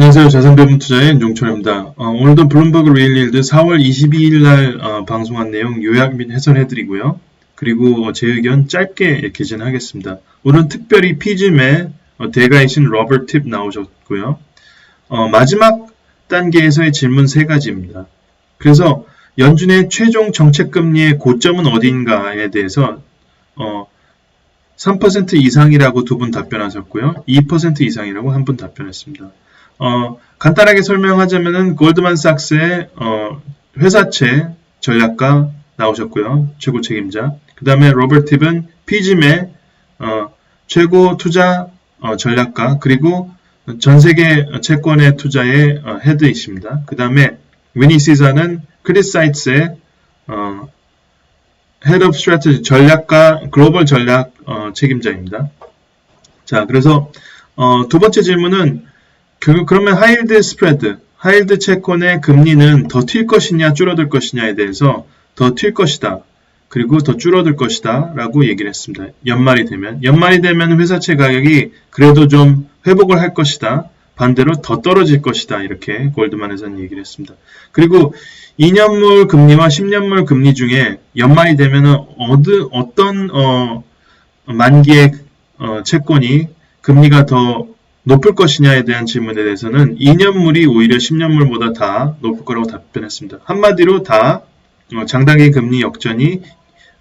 안녕하세요. 자산배분 투자의 윤종철입니다. 어, 오늘도 블룸버그 레일릴드 4월 22일 날 어, 방송한 내용 요약 및 해설해드리고요. 그리고 어, 제 의견 짧게 개진하겠습니다. 오늘은 특별히 피즘의 어, 대가이신 로버트 팁 나오셨고요. 어, 마지막 단계에서의 질문 세 가지입니다. 그래서 연준의 최종 정책금리의 고점은 어딘가에 대해서 어, 3% 이상이라고 두 분 답변하셨고요. 2% 이상이라고 한 분 답변했습니다. 어, 간단하게 설명하자면은 골드만삭스의 어, 회사채 전략가 나오셨고요. 최고 책임자. 그 다음에 로버트 팁은 피즘의 어, 최고 투자 어, 전략가 그리고 전 세계 채권의 투자의 어, 헤드이십니다. 그 다음에 위니 시사는 크리사이트스의 어, Head of Strategy 전략가 글로벌 전략 어, 책임자입니다. 자, 그래서 어, 두 번째 질문은 그, 그러면 하일드 스프레드, 하일드 채권의 금리는 더 튈 것이냐 줄어들 것이냐에 대해서 더 튈 것이다. 그리고 더 줄어들 것이다. 라고 얘기를 했습니다. 연말이 되면. 연말이 되면 회사채 가격이 그래도 좀 회복을 할 것이다. 반대로 더 떨어질 것이다. 이렇게 골드만에서는 얘기를 했습니다. 그리고 2년물 금리와 10년물 금리 중에 연말이 되면은 어느, 어떤, 어, 만기의 어, 채권이 금리가 더 높을 것이냐에 대한 질문에 대해서는 2년물이 오히려 10년물보다 다 높을 거라고 답변했습니다. 한마디로 다 어, 장단기 금리 역전이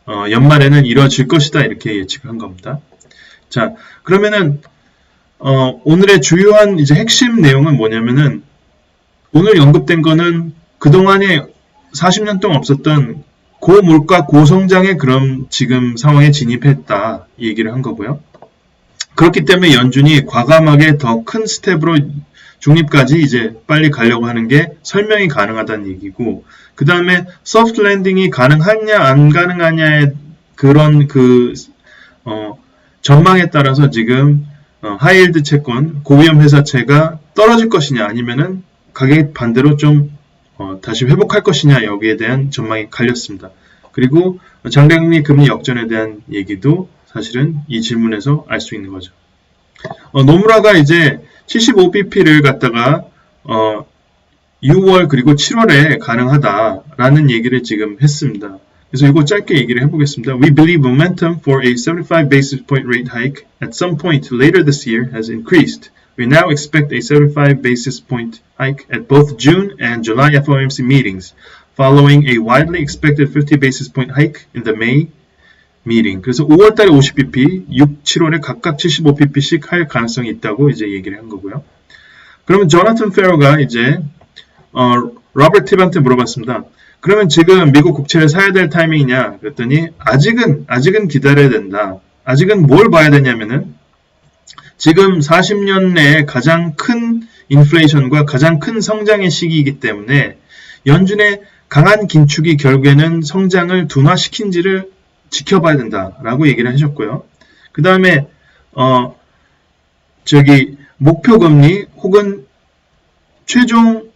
어, 연말에는 이루어질 것이다 이렇게 예측한 겁니다. 자 그러면은 어, 오늘의 주요한 이제 핵심 내용은 뭐냐면은 오늘 언급된 거는 그동안에 40년 동안 없었던 고물가 고성장의 그런 지금 상황에 진입했다 이 얘기를 한 거고요. 그렇기 때문에 연준이 과감하게 더 큰 스텝으로 중립까지 이제 빨리 가려고 하는 게 설명이 가능하다는 얘기고 그 다음에 소프트 랜딩이 가능하냐 안 가능하냐의 그런 그 어, 전망에 따라서 지금 어, 하이힐드 채권 고위험 회사채가 떨어질 것이냐 아니면은 가격이 반대로 좀 어, 다시 회복할 것이냐 여기에 대한 전망이 갈렸습니다. 그리고 장대금리 금리 역전에 대한 얘기도 사실은 이 질문에서 알 수 있는 거죠. 어, 노무라가 이제 75bp를 갖다가 어, 6월 그리고 7월에 가능하다라는 얘기를 지금 했습니다. 그래서 이거 짧게 얘기를 해보겠습니다. We believe momentum for a 75 basis point rate hike at some point later this year has increased. We now expect a 75 basis point hike at both June and July FOMC meetings, following a widely expected 50 basis point hike in the May meeting. 그래서 5월달에 50bp, 6, 7월에 각각 75bp씩 할 가능성이 있다고 이제 얘기를 한 거고요. 그러면 조나탄 페어가 이제 어, 로버트 팁한테 물어봤습니다. 그러면 지금 미국 국채를 사야 될 타이밍이냐? 그랬더니 아직은 아직은 기다려야 된다. 아직은 뭘 봐야 되냐면은 지금 40년 내에 가장 큰 인플레이션과 가장 큰 성장의 시기이기 때문에 연준의 강한 긴축이 결국에는 성장을 둔화시킨지를 지켜봐야 된다라고 얘기를 하셨고요. 그 다음에 어 저기 목표 금리 혹은 최종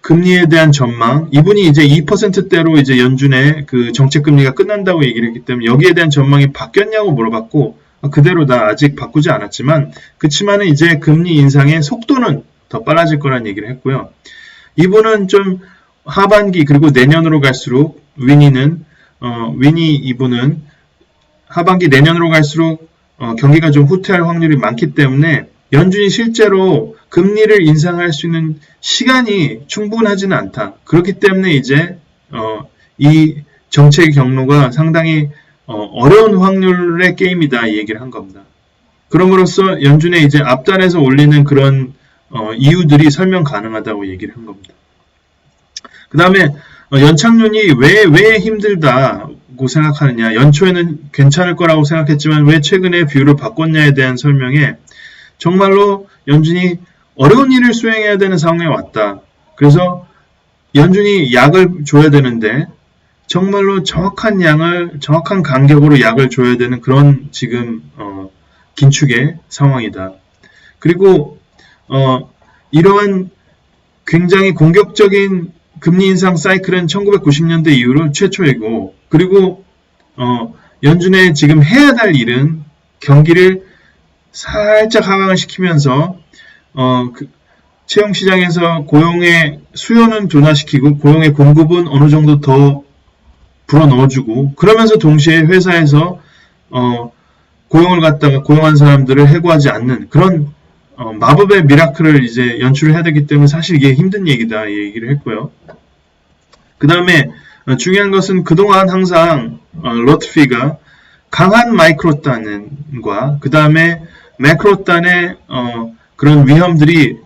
금리에 대한 전망 이분이 이제 2%대로 이제 연준의 그 정책 금리가 끝난다고 얘기를 했기 때문에 여기에 대한 전망이 바뀌었냐고 물어봤고 아, 그대로다 아직 바꾸지 않았지만 그치만은 이제 금리 인상의 속도는 더 빨라질 거란 얘기를 했고요. 이분은 좀 하반기 그리고 내년으로 갈수록 위니는 어, 위니 이분은 하반기 내년으로 갈수록 어, 경기가 좀 후퇴할 확률이 많기 때문에 연준이 실제로 금리를 인상할 수 있는 시간이 충분하지는 않다. 그렇기 때문에 이제 어, 이 정책 경로가 상당히 어, 려운 확률의 게임이다 이 얘기를 한 겁니다. 그럼으로써 연준의 이제 앞단에서 올리는 그런 어, 이유들이 설명 가능하다고 얘기를 한 겁니다. 그 다음에 어, 연착륙이 왜, 왜 힘들다고 생각하느냐. 연초에는 괜찮을 거라고 생각했지만 왜 최근에 뷰를 바꿨냐에 대한 설명에 정말로 연준이 어려운 일을 수행해야 되는 상황에 왔다. 그래서 연준이 약을 줘야 되는데 정말로 정확한 양을 정확한 간격으로 약을 줘야 되는 그런 지금 어, 긴축의 상황이다. 그리고 어, 이러한 굉장히 공격적인 금리 인상 사이클은 1990년대 이후로 최초이고 그리고 어, 연준의 지금 해야 할 일은 경기를 살짝 하강을 시키면서 어, 그 채용 시장에서 고용의 수요는 둔화시키고 고용의 공급은 어느 정도 더 불어 넣어주고 그러면서 동시에 회사에서 어, 고용을 갖다가 고용한 사람들을 해고하지 않는 그런 어, 마법의 미라클을 이제 연출을 해야 되기 때문에 사실 이게 힘든 얘기다 이 얘기를 했고요. 그 다음에 어, 중요한 것은 그동안 항상 어, 로트피가 강한 마이크로단과 그 다음에 매크로단의 어, 그런 위험들이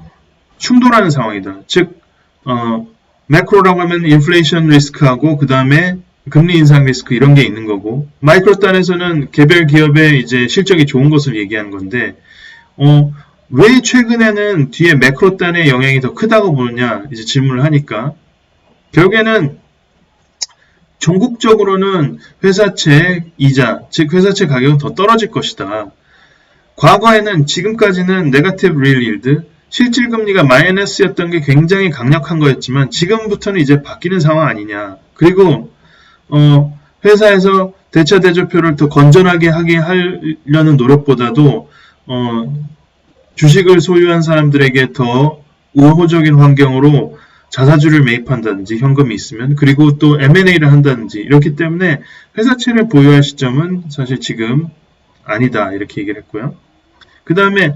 충돌하는 상황이다. 즉 어, 매크로라고 하면 인플레이션 리스크하고 그 다음에 금리 인상 리스크 이런 게 있는 거고 마이크로단에서는 개별 기업의 이제 실적이 좋은 것을 얘기하는 건데 어, 왜 최근에는 뒤에 매크로 단의 영향이 더 크다고 보느냐 이제 질문을 하니까 결국에는 전국적으로는 회사채 이자, 즉 회사채 가격은 더 떨어질 것이다. 과거에는 지금까지는 네가티브 리얼 일드, 실질 금리가 마이너스였던 게 굉장히 강력한 거였지만 지금부터는 이제 바뀌는 상황 아니냐. 그리고 어, 회사에서 대차 대조표를 더 건전하게 하게 하려는 노력보다도 어, 주식을 소유한 사람들에게 더 우호적인 환경으로 자사주를 매입한다든지 현금이 있으면 그리고 또 M&A를 한다든지 이렇기 때문에 회사채를 보유할 시점은 사실 지금 아니다 이렇게 얘기를 했고요. 그 다음에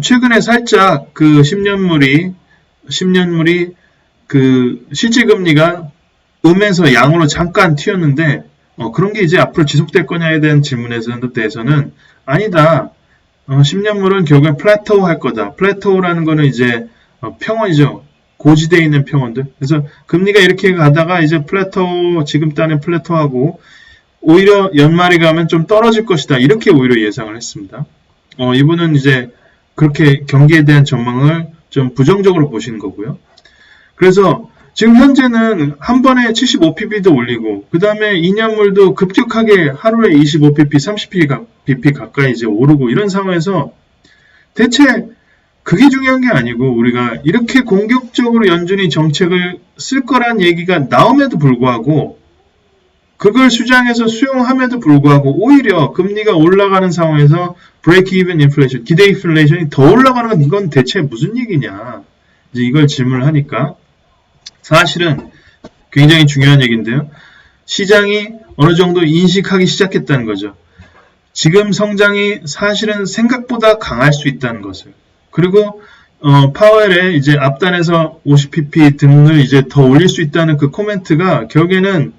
최근에 살짝 그 10년물이 10년물이 그 실질금리가 음에서 양으로 잠깐 튀었는데 어, 그런 게 이제 앞으로 지속될 거냐에 대한 질문에 대해서는 아니다. 어, 10년물은 결국에 플래토우 할 거다. 플래토우라는 거는 이제 어, 평원이죠. 고지대에 있는 평원들. 그래서 금리가 이렇게 가다가 이제 플래토 지금 따는 플래토하고 오히려 연말에 가면 좀 떨어질 것이다. 이렇게 오히려 예상을 했습니다. 어, 이분은 이제 그렇게 경기에 대한 전망을 좀 부정적으로 보시는 거고요. 그래서 지금 현재는 한 번에 75pp도 올리고 그 다음에 2년물도 급격하게 하루에 25pp, 30pp 가까이 이제 오르고 이런 상황에서 대체 그게 중요한 게 아니고 우리가 이렇게 공격적으로 연준이 정책을 쓸 거란 얘기가 나옴에도 불구하고 그걸 수장에서 수용함에도 불구하고 오히려 금리가 올라가는 상황에서 break even inflation, 기대 인플레이션이 더 올라가는 건 대체 무슨 얘기냐? 이제 이걸 질문을 하니까 사실은 굉장히 중요한 얘기인데요. 시장이 어느 정도 인식하기 시작했다는 거죠. 지금 성장이 사실은 생각보다 강할 수 있다는 것을. 그리고 어, 파웰의 이제 앞단에서 50pp 등을 이제 더 올릴 수 있다는 그 코멘트가 결국에는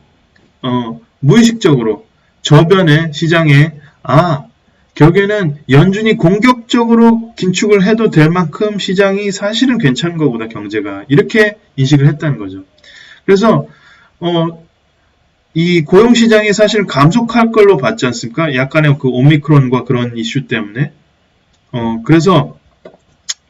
어, 무의식적으로 저변의 시장에 아 결국에는 연준이 공격적으로 긴축을 해도 될 만큼 시장이 사실은 괜찮은 것보다 경제가 이렇게 인식을 했다는 거죠. 그래서 어, 이 고용 시장이 사실 감속할 걸로 봤지 않습니까? 약간의 그 오미크론과 그런 이슈 때문에 어, 그래서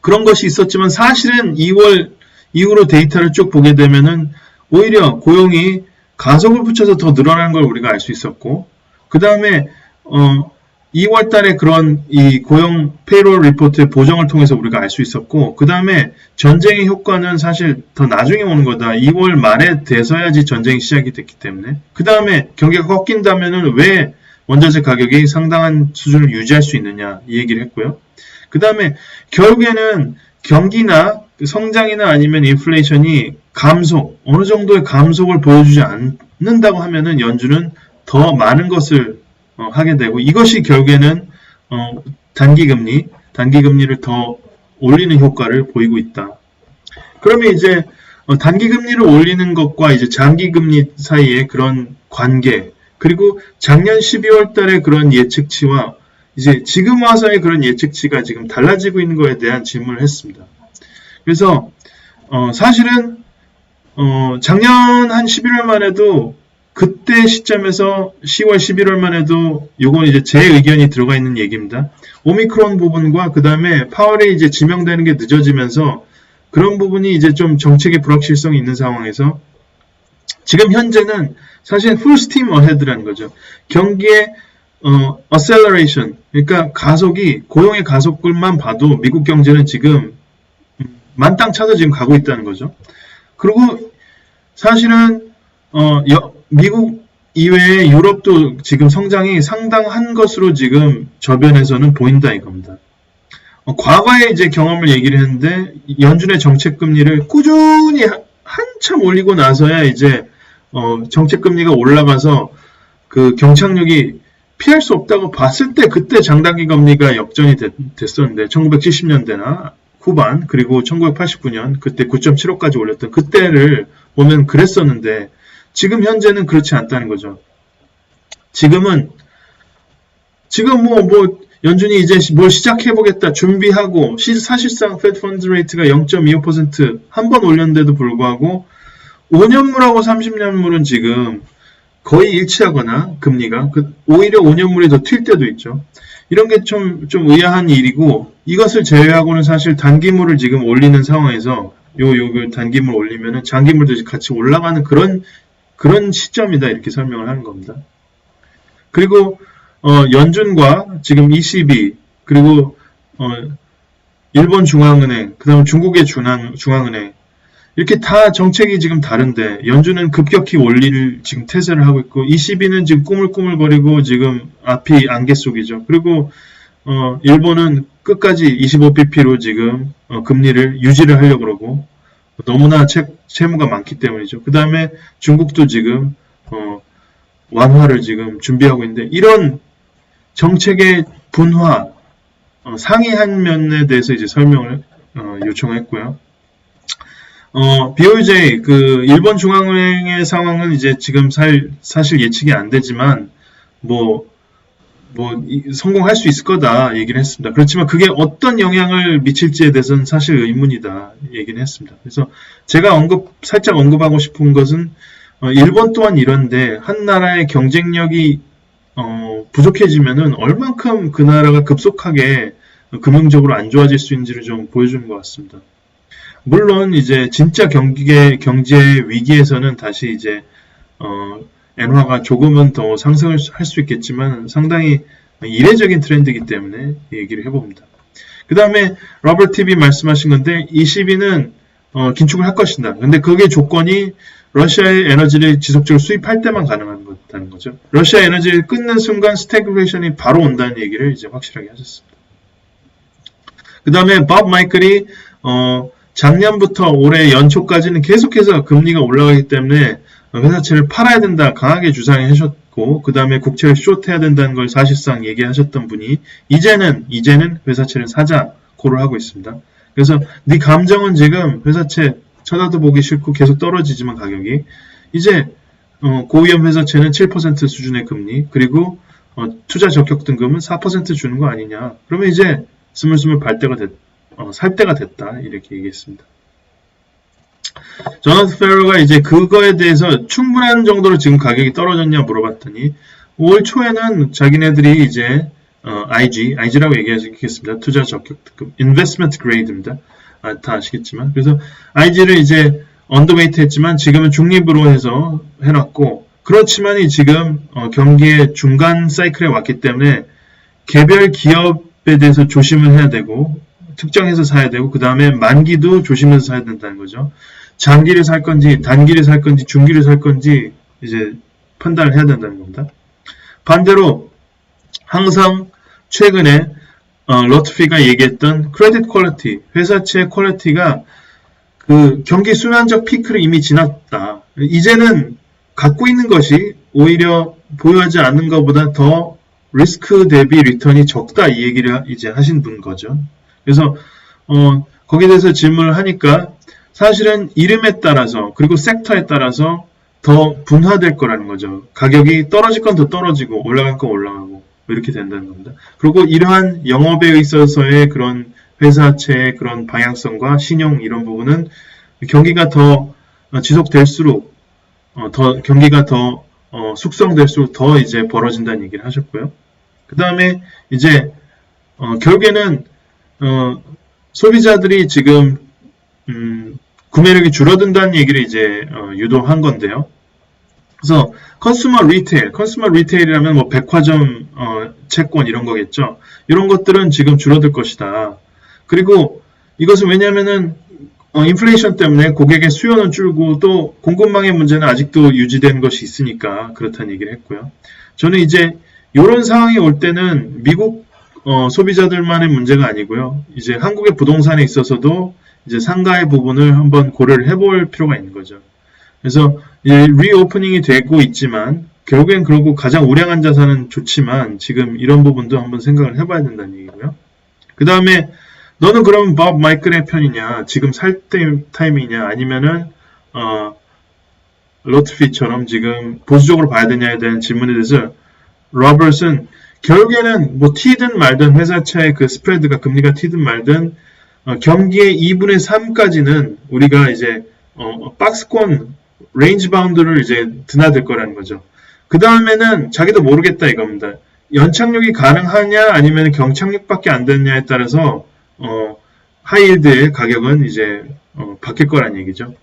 그런 것이 있었지만 사실은 2월 이후로 데이터를 쭉 보게 되면은 오히려 고용이 가속을 붙여서 더 늘어나는 걸 우리가 알 수 있었고 그 다음에 어 2월 달에 그런 이 고용 페이롤 리포트의 보정을 통해서 우리가 알 수 있었고 그 다음에 전쟁의 효과는 사실 더 나중에 오는 거다. 2월 말에 돼서야지 전쟁이 시작이 됐기 때문에 그 다음에 경기가 꺾인다면은 왜 원자재 가격이 상당한 수준을 유지할 수 있느냐 이 얘기를 했고요. 그 다음에 결국에는 경기나 성장이나 아니면 인플레이션이 감속, 어느 정도의 감속을 보여주지 않는다고 하면은 연준은 더 많은 것을 어, 하게 되고 이것이 결국에는 어, 단기금리, 단기금리를 더 올리는 효과를 보이고 있다. 그러면 이제 어, 단기금리를 올리는 것과 이제 장기금리 사이의 그런 관계, 그리고 작년 12월 달에 그런 예측치와 이제 지금 와서의 그런 예측치가 지금 달라지고 있는 거에 대한 질문을 했습니다. 그래서 어, 사실은 어, 작년 한 11월만 해도 그때 시점에서 10월, 11월만 해도 요건 이제 제 의견이 들어가 있는 얘기입니다. 오미크론 부분과 그 다음에 파월이 이제 지명되는 게 늦어지면서 그런 부분이 이제 좀 정책의 불확실성이 있는 상황에서 지금 현재는 사실 풀 스팀 어헤드라는 거죠. 경기의 어, acceleration, 그러니까 가속이 고용의 가속을만 봐도 미국 경제는 지금 만땅 차서 지금 가고 있다는 거죠. 그리고 사실은 어, 여, 미국 이외에 유럽도 지금 성장이 상당한 것으로 지금 저변에서는 보인다 이겁니다. 어, 과거에 이제 경험을 얘기를 했는데 연준의 정책 금리를 꾸준히 하- 한참 올리고 나서야 이제 어, 정책 금리가 올라가서 그 경착륙이 피할 수 없다고 봤을 때 그때 장단기 금리가 역전이 됐, 었는데 1970년대나 후반 그리고 1989년 그때 9.75까지 올렸던 그때를 보면 그랬었는데 지금 현재는 그렇지 않다는 거죠. 지금은 지금 뭐, 뭐, 연준이 이제 뭘 시작해보겠다, 준비하고, 시- 사실상 Fed Funds Rate가 0.25%한 번 올렸는데도 불구하고, 5년물하고 30년물은 지금 거의 일치하거나, 금리가, 그, 오히려 5년물이 더 튈 때도 있죠. 이런 게 좀, 좀 의아한 일이고, 이것을 제외하고는 사실 단기물을 지금 올리는 상황에서, 요, 요, 그 단기물 올리면은 장기물도 같이 올라가는 그런, 그런 시점이다, 이렇게 설명을 하는 겁니다. 그리고 어, 연준과 지금 ECB 그리고 어, 일본 중앙은행 그다음 중국의 중앙 중앙은행 이렇게 다 정책이 지금 다른데 연준은 급격히 올릴 지금 태세를 하고 있고 ECB는 지금 꾸물꾸물거리고 지금 앞이 안개 속이죠. 그리고 어, 일본은 끝까지 25bp로 지금 어, 금리를 유지를 하려고 그러고 너무나 채, 채무가 많기 때문이죠. 그 다음에 중국도 지금 어, 완화를 지금 준비하고 있는데 이런 정책의 분화 어, 상이한 면에 대해서 이제 설명을 어, 요청했고요. 어, BOJ 그 일본 중앙은행의 상황은 이제 지금 살, 사실 예측이 안 되지만 뭐, 뭐 이- 성공할 수 있을 거다 얘기를 했습니다. 그렇지만 그게 어떤 영향을 미칠지에 대해서는 사실 의문이다 얘기는 했습니다. 그래서 제가 언급 살짝 언급하고 싶은 것은 어, 일본 또한 이런데 한 나라의 경쟁력이 어, 부족해지면은 얼만큼 그 나라가 급속하게 금융적으로 안 좋아질 수 있는지를 좀 보여주는 것 같습니다. 물론 이제 진짜 경기의 경제 위기에서는 다시 이제 어, 엔화가 조금은 더 상승을 할 수 있겠지만 상당히 이례적인 트렌드이기 때문에 얘기를 해봅니다. 그 다음에 로버트 TV 말씀하신 건데 22는 어, 긴축을 할 것이다. 근데 그게 조건이 러시아의 에너지를 지속적으로 수입할 때만 가능한 거다는 거죠. 러시아 에너지를 끊는 순간 스태그레이션이 바로 온다는 얘기를 이제 확실하게 하셨습니다. 그 다음에 밥 마이클이 어, 작년부터 올해 연초까지는 계속해서 금리가 올라가기 때문에 회사채를 팔아야 된다 강하게 주장해 하셨고 그 다음에 국채를 숏해야 된다는 걸 사실상 얘기하셨던 분이 이제는 이제는 회사채를 사자 고를 하고 있습니다. 그래서 네 감정은 지금 회사채 쳐다도 보기 싫고 계속 떨어지지만 가격이 이제 어, 고위험 회사채는 7% 수준의 금리 그리고 어, 투자 적격 등급은 4% 주는 거 아니냐 그러면 이제 스물스물 발 때가 됐, 어, 살 때가 됐다 이렇게 얘기했습니다. 저나스 페러가 이제 그거에 대해서 충분한 정도로 지금 가격이 떨어졌냐 물어봤더니 올 초에는 자기네들이 이제 어, IG, IG라고 얘기하겠습니다. 투자 적격 등급, investment grade입니다. 아, 다 아시겠지만 그래서 IG를 이제 언더웨이트 했지만 지금은 중립으로 해서 해놨고 그렇지만 이 지금 어, 경기의 중간 사이클에 왔기 때문에 개별 기업에 대해서 조심을 해야 되고 특정해서 사야 되고 그 다음에 만기도 조심해서 사야 된다는 거죠. 장기를 살 건지 단기를 살 건지 중기를 살 건지 이제 판단을 해야 된다는 겁니다. 반대로 항상 최근에 어, 러트피가 얘기했던 크레딧 퀄리티, 회사채 퀄리티가 그 경기 순환적 피크를 이미 지났다. 이제는 갖고 있는 것이 오히려 보유하지 않는 것보다 더 리스크 대비 리턴이 적다 이 얘기를 이제 하신 분 거죠. 그래서 어, 거기에 대해서 질문을 하니까 사실은 이름에 따라서 그리고 섹터에 따라서 더 분화될 거라는 거죠. 가격이 떨어질 건 더 떨어지고 올라갈 건 올라가고 이렇게 된다는 겁니다. 그리고 이러한 영업에 있어서의 그런 회사채의 그런 방향성과 신용 이런 부분은 경기가 더 지속될수록 어, 더 경기가 더 어, 숙성될수록 더 이제 벌어진다는 얘기를 하셨고요. 그 다음에 이제 어, 결국에는 어, 소비자들이 지금 음, 구매력이 줄어든다는 얘기를 이제 어, 유도한 건데요. 그래서 컨슈머 리테일, 컨슈머 리테일이라면 뭐 백화점 어, 채권 이런 거겠죠. 이런 것들은 지금 줄어들 것이다. 그리고 이것은 왜냐하면은 어, 인플레이션 때문에 고객의 수요는 줄고 또 공급망의 문제는 아직도 유지된 것이 있으니까 그렇다는 얘기를 했고요. 저는 이제 이런 상황이 올 때는 미국 어, 소비자들만의 문제가 아니고요. 이제 한국의 부동산에 있어서도 이제 상가의 부분을 한번 고려를 해볼 필요가 있는 거죠. 그래서 이제 리오프닝이 되고 있지만 결국엔 그러고 가장 우량한 자산은 좋지만 지금 이런 부분도 한번 생각을 해봐야 된다는 얘기고요. 그 다음에 너는 그럼 법 마이클의 편이냐? 지금 살 때- 타임이냐? 아니면은 어, 로트피처럼 지금 보수적으로 봐야 되냐에 대한 질문에 대해서 로버트는 결국에는 뭐 튀든 말든 회사차의 그 스프레드가 금리가 튀든 말든 어, 경기의 2분의 3까지는 우리가 이제 어, 박스권 레인지 바운드를 이제 드나들 거라는 거죠. 그 다음에는 자기도 모르겠다 이겁니다. 연착륙이 가능하냐 아니면 경착륙밖에 안 되느냐에 따라서 어, 하이힐드의 가격은 이제 어, 바뀔 거란 얘기죠.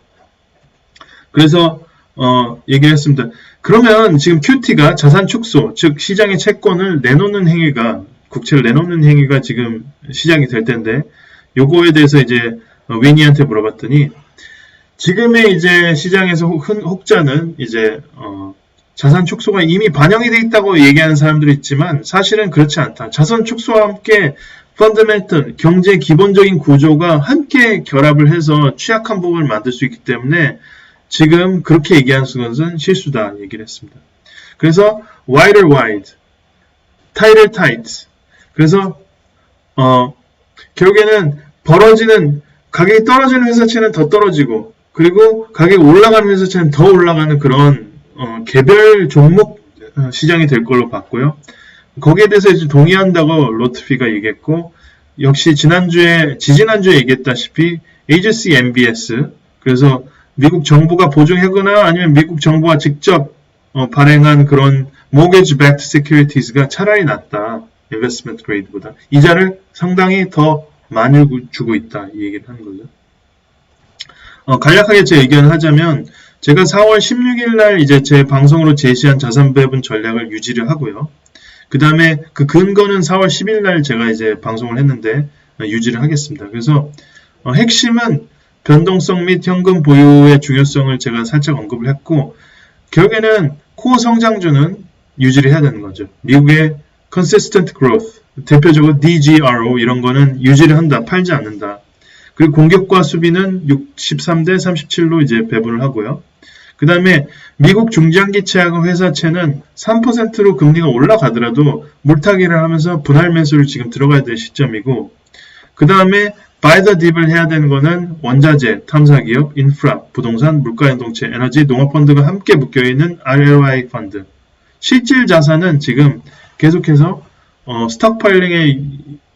그래서 어, 얘기를 했습니다. 그러면 지금 QT가 자산 축소, 즉 시장의 채권을 내놓는 행위가 국채를 내놓는 행위가 지금 시작이 될 텐데 요거에 대해서 이제 어, 위니한테 물어봤더니 지금의 이제 시장에서 혹- 흔- 혹자는 이제 어, 자산 축소가 이미 반영이 돼 있다고 얘기하는 사람들이 있지만 사실은 그렇지 않다. 자산 축소와 함께 펀더멘털 경제 기본적인 구조가 함께 결합을 해서 취약한 부분을 만들 수 있기 때문에 지금 그렇게 얘기하는 것은 실수다 얘기를 했습니다. 그래서 wider wide, tighter tight. 그래서 어 결국에는 벌어지는 가격이 떨어지는 회사채는 더 떨어지고 그리고 가격이 올라가는 회사채는 더 올라가는 그런 어, 개별 종목 어, 시장이 될 걸로 봤고요. 거기에 대해서 이제 동의한다고 로트피가 얘기했고 역시 지난주에 지지난주에 얘기했다시피 agency MBS 그래서 미국 정부가 보증하거나 아니면 미국 정부가 직접 어, 발행한 그런 mortgage backed securities가 차라리 낫다. Investment grade보다 이자를 상당히 더 많이 주고 있다 이 얘기를 하는 거죠. 어, 간략하게 제 의견을 하자면 제가 4월 16일 날 이제 제 방송으로 제시한 자산 배분 전략을 유지를 하고요. 그 다음에 그 근거는 4월 10일 날 제가 이제 방송을 했는데 어, 유지를 하겠습니다. 그래서 어, 핵심은 변동성 및 현금 보유의 중요성을 제가 살짝 언급을 했고 결국에는 코어 성장주는 유지를 해야 되는 거죠. 미국의 consistent growth 대표적으로 DGRO 이런 거는 유지를 한다, 팔지 않는다. 그리고 공격과 수비는 63대 37로 이제 배분을 하고요. 그 다음에 미국 중장기 채권 회사채는 3%로 금리가 올라가더라도 물타기를 하면서 분할 매수를 지금 들어가야 될 시점이고, 그 다음에 바이 더 딥을 해야 되는 거는 원자재, 탐사기업, 인프라, 부동산, 물가연동체, 에너지, 농업펀드가 함께 묶여있는 RLI 펀드. 실질 자산은 지금 계속해서 어, 스톡파일링의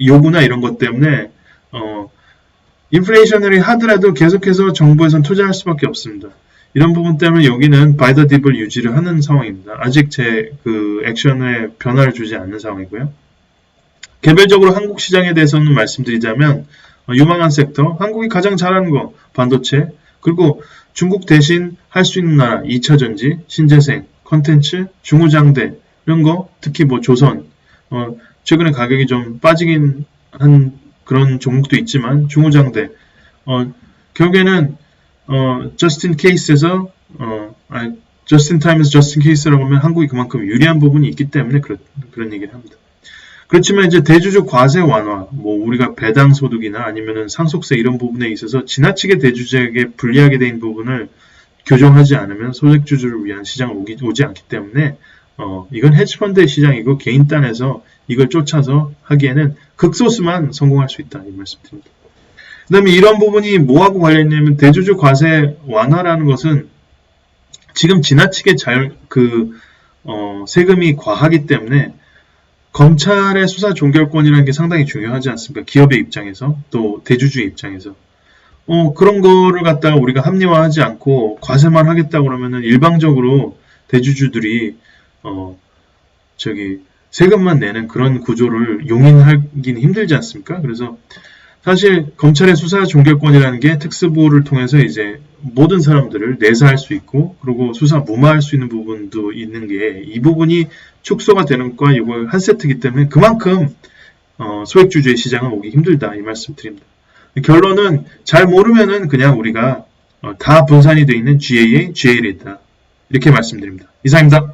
요구나 이런 것 때문에 어, 인플레이션을 하더라도 계속해서 정부에선 투자할 수밖에 없습니다. 이런 부분 때문에 여기는 바이더 딥을 유지를 하는 상황입니다. 아직 제 그 액션에 변화를 주지 않는 상황이고요. 개별적으로 한국 시장에 대해서는 말씀드리자면 어, 유망한 섹터, 한국이 가장 잘하는 거 반도체, 그리고 중국 대신 할 수 있는 나라 2차 전지, 신재생, 컨텐츠, 중후장대 이런 거 특히 뭐 조선 어, 최근에 가격이 좀 빠지긴 한 그런 종목도 있지만 중후장대 어, 결국에는 어, 저스틴 케이스에서 어, 아, 저스틴 타임에서 저스틴 케이스라고 하면 한국이 그만큼 유리한 부분이 있기 때문에 그런 그런 얘기를 합니다. 그렇지만 이제 대주주 과세 완화, 뭐 우리가 배당 소득이나 아니면은 상속세 이런 부분에 있어서 지나치게 대주주에게 불리하게 된 부분을 교정하지 않으면 소액주주를 위한 오기, 오지 않기 때문에 어, 이건 헤지펀드의 시장이고 개인 단에서 이걸 쫓아서 하기에는 극소수만 성공할 수 있다 이 말씀드립니다. 그 다음에 이런 부분이 뭐하고 관련이냐면 대주주 과세 완화라는 것은 지금 지나치게 잘 그 어, 세금이 과하기 때문에 검찰의 수사 종결권이라는 게 상당히 중요하지 않습니까? 기업의 입장에서 또 대주주의 입장에서 어, 그런 거를 갖다가 우리가 합리화하지 않고 과세만 하겠다 그러면은 일방적으로 대주주들이 어, 저기 세금만 내는 그런 구조를 용인하기는 힘들지 않습니까? 그래서 사실 검찰의 수사 종결권이라는 게 특수보를 통해서 이제 모든 사람들을 내사할 수 있고 그리고 수사 무마할 수 있는 부분도 있는 게 이 부분이 축소가 되는 것과 이거 한 세트이기 때문에 그만큼 어, 소액주주의 시장은 오기 힘들다 이 말씀 드립니다. 결론은 잘 모르면은 그냥 우리가 어, 다 분산이 되어 있는 GAA, GA를 있다 이렇게 말씀드립니다. 이상입니다.